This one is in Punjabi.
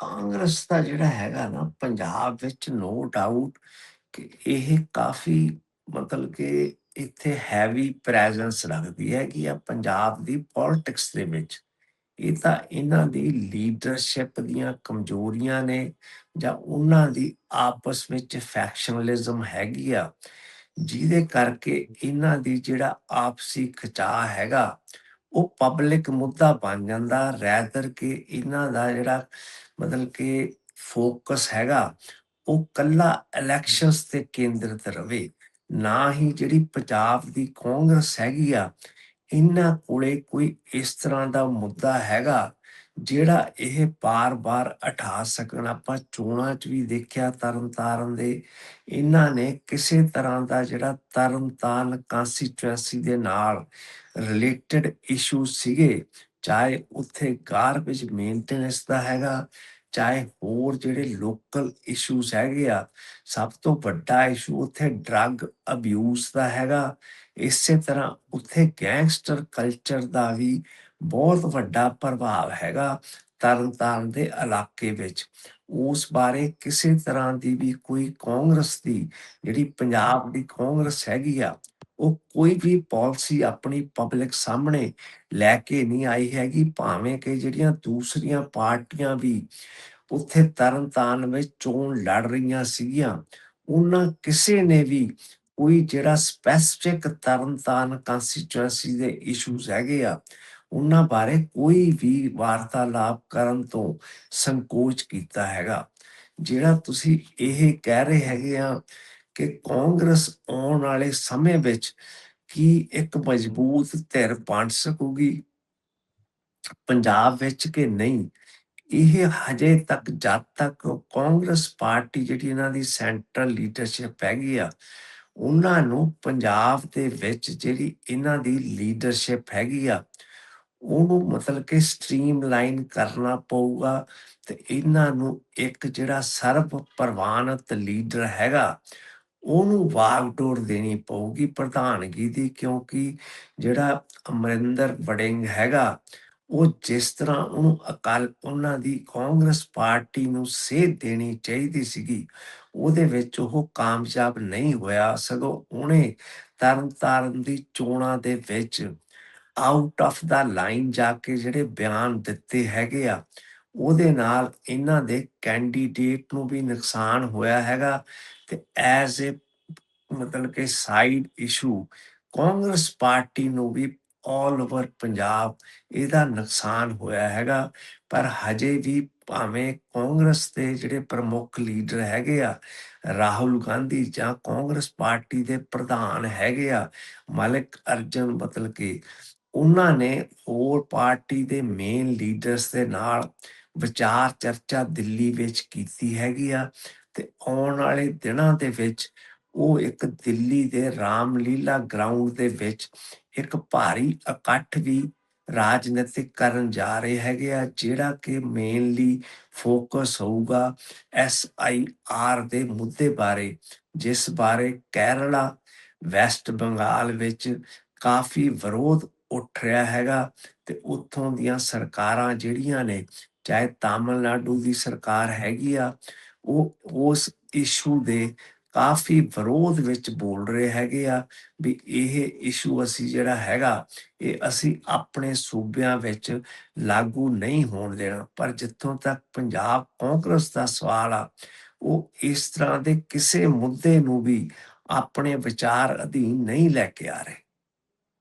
ਕਾਂਗਰਸ ਦਾ ਜਿਹੜਾ ਹੈਗਾ ਨਾ, ਪੰਜਾਬ ਵਿੱਚ ਨੋ ਡਾਊਟ ਕਿ ਇਹ ਕਾਫੀ ਮਤਲਬ ਕਿ ਇੱਥੇ ਹੈਵੀ ਪ੍ਰੈਜ਼ੈਂਸ ਰੱਖਦੀ ਹੈ ਕਿ ਆ ਪੰਜਾਬ ਦੀ ਪੋਲਿਟਿਕਸ ਦੇ ਵਿੱਚ। ਇਹ ਤਾਂ ਇਹਨਾਂ ਦੀ ਲੀਡਰਸ਼ਿਪ ਦੀਆਂ ਕਮਜ਼ੋਰੀਆਂ ਨੇ ਜਾਂ ਉਹਨਾਂ ਦੀ ਆਪਸ ਵਿੱਚ ਫੈਕਸ਼ਨਲਿਜ਼ਮ ਹੈਗੀ ਆ, ਜਿਹਦੇ ਕਰਕੇ ਇਹਨਾਂ ਦੀ ਜਿਹੜਾ ਆਪਸੀ ਖਚਾ ਹੈਗਾ ਉਹ ਪਬਲਿਕ ਮੁੱਦਾ ਬਣ ਜਾਂਦਾ ਰੈਦਰ ਕਿ ਇਹਨਾਂ ਦਾ ਜਿਹੜਾ ਮਤਲਬ ਕਿ ਫੋਕਸ ਹੈਗਾ, ਉਹ ਕੱਲਾ ਇਲੈਕਸ਼ਨਸ ਤੇ ਕੇਂਦਰਿਤ ਰਵੇ, ਨਾ ਹੀ ਜਿਹੜੀ ਪੰਜਾਬ ਦੀ ਕਾਂਗਰਸ ਹੈਗੀ ਆ, ਇਹਨਾਂ ਕੋਲੇ ਕੋਈ ਇਸ ਤਰ੍ਹਾਂ ਦਾ ਮੁੱਦਾ ਹੈਗਾ ਜਿਹੜਾ ਇਹ ਬਾਰ-ਬਾਰ ਉਠਾ ਸਕਣ, ਆਪਾਂ ਚੋਣਾਂ 'ਚ ਵੀ ਦੇਖਿਆ ਤਰਨਤਾਰਨ ਦੇ, ਇਹਨਾਂ ਨੇ ਕਿਸੇ ਤਰ੍ਹਾਂ ਦਾ ਜਿਹੜਾ ਤਰਨਤਾਰਨ ਕਨਸਟੀਟੂਐਂਸੀ ਦੇ ਨਾਲ ਰਿਲੇਟਡ ਇਸ਼ੂ ਸੀਗੇ, ਚਾਹੇ ਉੱਥੇ ਗਾਰਬੇਜ ਮੇਨਟੇਨੈਂਸ ਦਾ ਹੈਗਾ, ਚਾਹੇ ਹੋਰ ਜਿਹੜੇ ਲੋਕਲ ਇਸ਼ੂਸ ਹੈਗੇ ਆ, ਸਭ ਤੋਂ ਵੱਡਾ ਇਸ਼ੂ ਉੱਥੇ ਡਰੱਗ ਅਬਿਊਜ਼ ਦਾ ਹੈਗਾ। ਇਸੇ ਤਰ੍ਹਾਂ ਉੱਥੇ ਗੈਂਗਸਟਰ ਕਲਚਰ ਦਾ ਵੀ ਬਹੁਤ ਵੱਡਾ ਪ੍ਰਭਾਵ ਹੈਗਾ ਤਰਨਤਾਰਨ ਦੇ ਇਲਾਕੇ ਵਿੱਚ। ਉਸ ਬਾਰੇ ਕਿਸੇ ਤਰ੍ਹਾਂ ਦੀ ਵੀ ਕੋਈ ਕਾਂਗਰਸ ਦੀ ਜਿਹੜੀ ਪੰਜਾਬ ਦੀ ਕਾਂਗਰਸ ਹੈਗੀ ਆ, ਉਹ ਕੋਈ ਵੀ ਪਾਲਿਸੀ ਆਪਣੀ ਪਬਲਿਕ ਸਾਹਮਣੇ ਲੈ ਕੇ ਨਹੀਂ ਆਈ ਹੈਗੀ, ਭਾਵੇਂ ਕਿ ਜਿਹੜੀਆਂ ਦੂਸਰੀਆਂ ਪਾਰਟੀਆਂ ਵੀ ਉੱਥੇ ਤਰਨਤਾਰਨ ਵਿੱਚ ਚੋਣ ਲੜ ਰਹੀਆਂ ਸੀਗੀਆਂ, ਉਹਨਾਂ ਕਿਸੇ ਨੇ ਵੀ ਕੋਈ ਜਿਹੜਾ ਸਪੈਸਿਫਿਕ ਤਰਨਤਾਰਨ ਕਨਸਟੀਚੁਐਂਸੀ ਦੇ ਇਸ਼ੂਜ਼ ਹੈਗੇ ਆ ਉਹਨਾਂ ਬਾਰੇ ਕੋਈ ਵੀ ਵਾਰਤਾਲਾਪ ਕਰਨ ਤੋਂ ਸੰਕੋਚ ਕੀਤਾ ਹੈਗਾ। ਜਿਹੜਾ ਤੁਸੀਂ ਇਹ ਕਹਿ ਰਹੇ ਹੈਗੇ ਆ ਕਿ ਕਾਂਗਰਸ ਆਉਣ ਵਾਲੇ ਸਮੇਂ ਵਿੱਚ ਕੀ ਇੱਕ ਮਜ਼ਬੂਤ ਧਿਰ ਬਣ ਸਕੂਗੀ, ਪੰਜਾਬ ਵਿੱਚ ਕਿ ਨਹੀਂ, ਇਹ ਹਜੇ ਤੱਕ ਜਦ ਤੱਕ ਕਾਂਗਰਸ ਪਾਰਟੀ ਜਿਹੜੀ ਇਹਨਾਂ ਦੀ ਸੈਂਟਰਲ ਲੀਡਰਸ਼ਿਪ ਹੈਗੀ ਆ, ਉਹਨਾਂ ਨੂੰ ਪੰਜਾਬ ਦੇ ਵਿੱਚ ਜਿਹੜੀ ਇਹਨਾਂ ਦੀ ਲੀਡਰਸ਼ਿਪ ਹੈਗੀ ਆ ਉਹਨੂੰ ਮਤਲਬ ਕਿ ਸਟ੍ਰੀਮਲਾਈਨ ਕਰਨਾ ਪਊਗਾ ਤੇ ਇਹਨਾਂ ਨੂੰ ਇੱਕ ਜਿਹੜਾ ਸਰਬ ਪ੍ਰਵਾਨਿਤ ਲੀਡਰ ਹੈਗਾ, ਉਹਨੂੰ ਵਾਗਡੋਰ ਦੇਣੀ ਪਊਗੀ ਪ੍ਰਧਾਨਗੀ ਦੀ, ਕਿਉਂਕਿ ਜਿਹੜਾ ਅਮਰਿੰਦਰ ਵੜਿੰਗ ਹੈਗਾ, ਉਹ ਜਿਸ ਤਰ੍ਹਾਂ ਉਹਨੂੰ ਅਕਾਲ, ਉਹਨਾਂ ਦੀ ਕਾਂਗਰਸ ਪਾਰਟੀ ਨੂੰ ਸੇਧ ਦੇਣੀ ਚਾਹੀਦੀ ਸੀਗੀ, ਉਹਦੇ ਵਿੱਚ ਉਹ ਕਾਮਯਾਬ ਨਹੀਂ ਹੋਇਆ ਸਗੋਂ ਉਹਨੇ ਤਰਨਤਾਰਨ ਦੀ ਚੋਣਾਂ ਦੇ ਵਿੱਚ ਆਊਟ ਆਫ ਦਾ ਲਾਈਨ ਜਾ ਕੇ ਜਿਹੜੇ ਬਿਆਨ ਦਿੱਤੇ ਹੈਗੇ ਆ, ਉਹਦੇ ਨਾਲ ਇਹਨਾਂ ਦੇ ਕੈਂਡੀਡੇਟ ਨੂੰ ਵੀ ਨੁਕਸਾਨ ਹੋਇਆ ਹੈਗਾ ਤੇ ਐਜ਼ ਅ ਮਤਲਬ ਕਿ ਸਾਈਡ ਇਸ਼ੂ ਕਾਂਗਰਸ ਪਾਰਟੀ ਨੂੰ ਵੀ ਆਲ ਓਵਰ ਪੰਜਾਬ ਇਹਦਾ ਨੁਕਸਾਨ ਹੋਇਆ ਹੈਗਾ, ਪਰ ਹਜੇ ਵੀ ਭਾਵੇਂ ਕਾਂਗਰਸ ਦੇ ਜਿਹੜੇ ਪ੍ਰਮੁੱਖ ਲੀਡਰ ਹੈਗੇ ਆ, ਰਾਹੁਲ ਗਾਂਧੀ ਜਾਂ ਕਾਂਗਰਸ ਪਾਰਟੀ ਦੇ ਪ੍ਰਧਾਨ ਹੈਗੇ ਆ, ਮਲਿਕ ਅਰਜਨ ਮਤਲਬ ਕੇ ਉਹਨਾਂ ਨੇ ਹੋਰ ਪਾਰਟੀ ਦੇ ਮੇਨ ਲੀਡਰਸ ਦੇ ਨਾਲ ਵਿਚਾਰ ਚਰਚਾ ਦਿੱਲੀ ਵਿੱਚ ਕੀਤੀ ਹੈਗੀ ਆ ਤੇ ਆਉਣ ਵਾਲੇ ਦਿਨਾਂ ਦੇ ਵਿੱਚ ਉਹ ਇੱਕ ਦਿੱਲੀ ਦੇ ਰਾਮਲੀਲਾ ਗਰਾਊਂਡ ਦੇ ਵਿੱਚ ਇੱਕ ਭਾਰੀ ਇਕੱਠ ਵੀ ਰਾਜਨੀਤਿਕ ਕਰਨ ਜਾ ਰਹੇ ਹੈਗੇ ਆ, ਜਿਹੜਾ ਕਿ ਮੇਨਲੀ ਫੋਕਸ ਹੋਊਗਾ ਐਸ ਆਈ ਆਰ ਦੇ ਮੁੱਦੇ ਬਾਰੇ, ਜਿਸ ਬਾਰੇ ਕੇਰਲਾ, ਵੈਸਟ ਬੰਗਾਲ ਵਿੱਚ ਕਾਫੀ ਵਿਰੋਧ ਉੱਠ ਰਿਹਾ ਹੈਗਾ ਤੇ ਉੱਥੋਂ ਦੀਆਂ ਸਰਕਾਰਾਂ ਜਿਹੜੀਆਂ ਨੇ, ਚਾਹੇ ਤਾਮਿਲਨਾਡੂ ਦੀ ਸਰਕਾਰ ਹੈਗੀ ਆ, ਉਹ ਉਸ ਇਸ਼ੂ ਦੇ ਕਾਫੀ ਵਿਰੋਧ ਵਿੱਚ ਬੋਲ ਰਹੇ ਹੈਗੇ ਆ ਵੀ ਇਹ ਇਸ਼ੂ ਅਸੀਂ ਜਿਹੜਾ ਹੈਗਾ, ਇਹ ਅਸੀਂ ਆਪਣੇ ਸੂਬਿਆਂ ਵਿੱਚ ਲਾਗੂ ਨਹੀਂ ਹੋਣ ਦੇਣਾ। ਪਰ ਜਿੱਥੋਂ ਤੱਕ ਪੰਜਾਬ ਕਾਂਗਰਸ ਦਾ ਸਵਾਲ ਆ, ਉਹ ਇਸ ਤਰ੍ਹਾਂ ਦੇ ਕਿਸੇ ਮੁੱਦੇ ਨੂੰ ਵੀ ਆਪਣੇ ਵਿਚਾਰ ਅਧੀਨ ਨਹੀਂ ਲੈ ਕੇ ਆ ਰਹੇ।